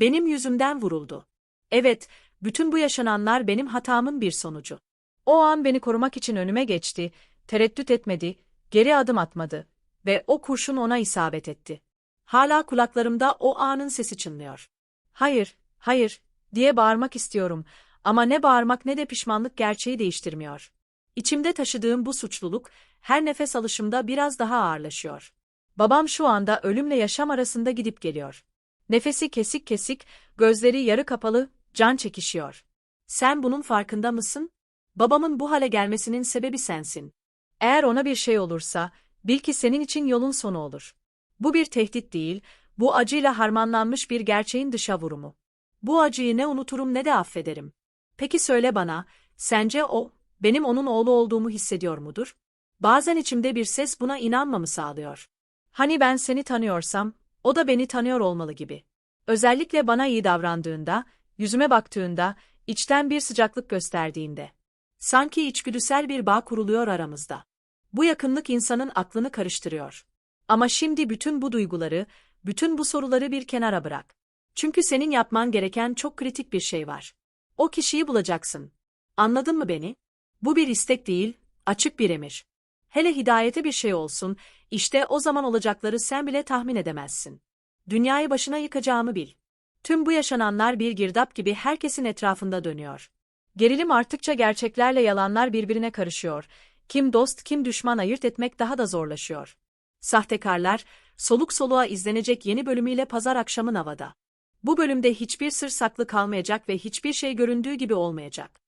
Benim yüzümden vuruldu. Evet, bütün bu yaşananlar benim hatamın bir sonucu. O an beni korumak için önüme geçti, tereddüt etmedi, geri adım atmadı ve o kurşun ona isabet etti. Hala kulaklarımda o anın sesi çınlıyor. Hayır, hayır diye bağırmak istiyorum ama ne bağırmak ne de pişmanlık gerçeği değiştirmiyor. İçimde taşıdığım bu suçluluk her nefes alışımda biraz daha ağırlaşıyor. Babam şu anda ölümle yaşam arasında gidip geliyor. Nefesi kesik kesik, gözleri yarı kapalı, can çekişiyor. Sen bunun farkında mısın? Babamın bu hale gelmesinin sebebi sensin. Eğer ona bir şey olursa, bil ki senin için yolun sonu olur. Bu bir tehdit değil, bu acıyla harmanlanmış bir gerçeğin dışa vurumu. Bu acıyı ne unuturum ne de affederim. Peki söyle bana, sence o, benim onun oğlu olduğumu hissediyor mudur? Bazen içimde bir ses buna inanmamı sağlıyor. Hani ben seni tanıyorsam, o da beni tanıyor olmalı gibi. Özellikle bana iyi davrandığında, yüzüme baktığında, içten bir sıcaklık gösterdiğinde. Sanki içgüdüsel bir bağ kuruluyor aramızda. Bu yakınlık insanın aklını karıştırıyor. Ama şimdi bütün bu duyguları, bütün bu soruları bir kenara bırak. Çünkü senin yapman gereken çok kritik bir şey var. O kişiyi bulacaksın. Anladın mı beni? Bu bir istek değil, açık bir emir. Hele hidayete bir şey olsun, işte o zaman olacakları sen bile tahmin edemezsin. Dünyayı başına yıkacağımı bil. Tüm bu yaşananlar bir girdap gibi herkesin etrafında dönüyor. Gerilim arttıkça gerçeklerle yalanlar birbirine karışıyor. Kim dost kim düşman ayırt etmek daha da zorlaşıyor. Sahtekarlar, soluk soluğa izlenecek yeni bölümüyle pazar akşamı havada. Bu bölümde hiçbir sır saklı kalmayacak ve hiçbir şey göründüğü gibi olmayacak.